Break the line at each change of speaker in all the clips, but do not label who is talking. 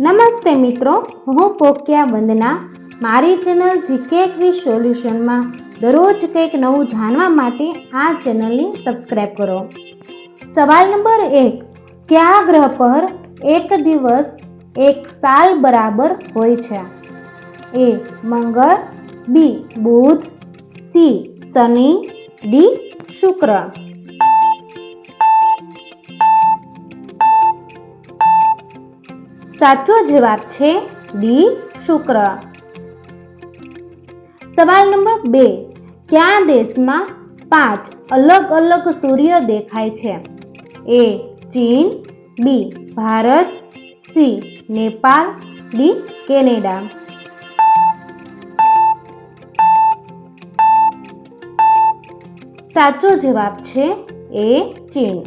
નમસ્તે મિત્રો, હું પોક્યા વંદના મારી ચેનલ જીકે ક્વિઝ સોલ્યુશનમાં દરરોજ કંઈક નવું જાણવા માટે આ ચેનલને સબસ્ક્રાઇબ કરો. સવાલ નંબર એક, કયા ગ્રહ પર એક દિવસ એક સાલ બરાબર હોય છે? એ, મંગળ, બી, બુધ, સી, શનિ, ડી, શુક્ર. સાચો જવાબ છે ડી શુક્ર સવાલ નંબર બે કયા દેશમાં પાંચ અલગ અલગ સૂર્ય દેખાય છે એ ચીન B Bharat C Nepal D Canada સાચો જવાબ છે એ ચીન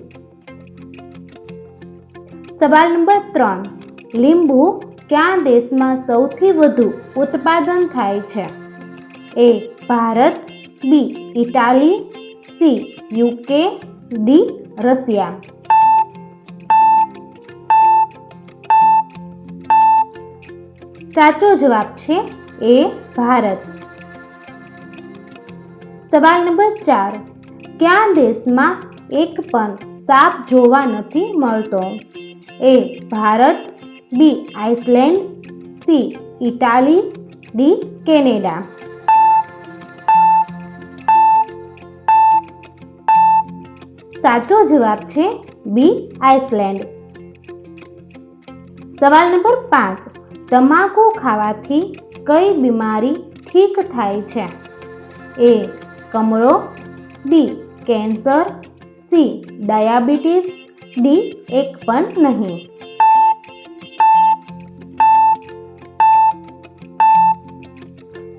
સવાલ નંબર ત્રણ લીંબુ કયા દેશમાં સૌથી વધુ ઉત્પાદન થાય છે? A, Bharat, B, Italy, C, UK, D, Russia. સાચો જવાબ છે એ, ભારત. સવાલ નંબર ચાર. કયા દેશમાં એક પણ સાપ જોવા નથી મળતો? એ, Bharat B Iceland C Italy D Canada સાચો જવાબ છે બી આઇસલેન્ડ સવાલ નંબર પાંચ તમાકુ ખાવાથી કઈ બીમારી ઠીક થાય છે એ કમળો B cancer C diabetes D એક પણ નહીં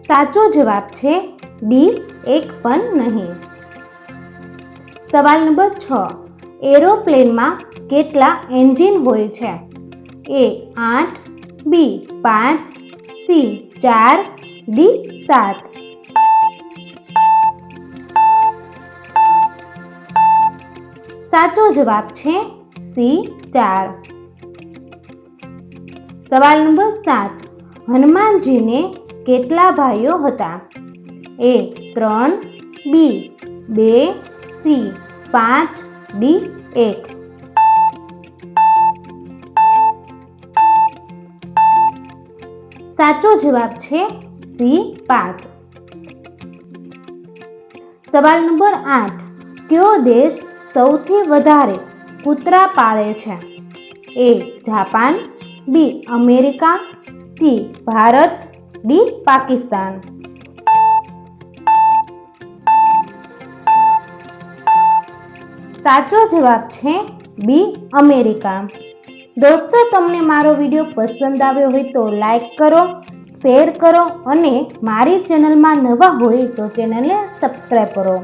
સાચો જવાબ છે ડી, એક પણ નહીં. સવાલ નંબર છ. એરોપ્લેનમાં કેટલા એન્જિન હોય છે? એ આઠ, બી પાંચ, સી ચાર, ડી સાત. સાચો જવાબ છે સી ચાર. સવાલ નંબર સાત. હનુમાનજીને કેટલા ભાઈઓ હતા એ ત્રણ બી બે સી પાંચ ડી એક સાચો જવાબ છે સી પાંચ સવાલ નંબર આઠ કયો દેશ સૌથી વધારે કૂતરા પાળે છે A Japan B America C Bharat D Pakistan સાચો જવાબ છે બી અમેરિકા દોસ્તો, તમને મારો વીડિયો પસંદ આવ્યો હોય તો લાઈક કરો શેર કરો અને મારી ચેનલમાં નવા હોય તો ચેનલને સબસ્ક્રાઈબ કરો.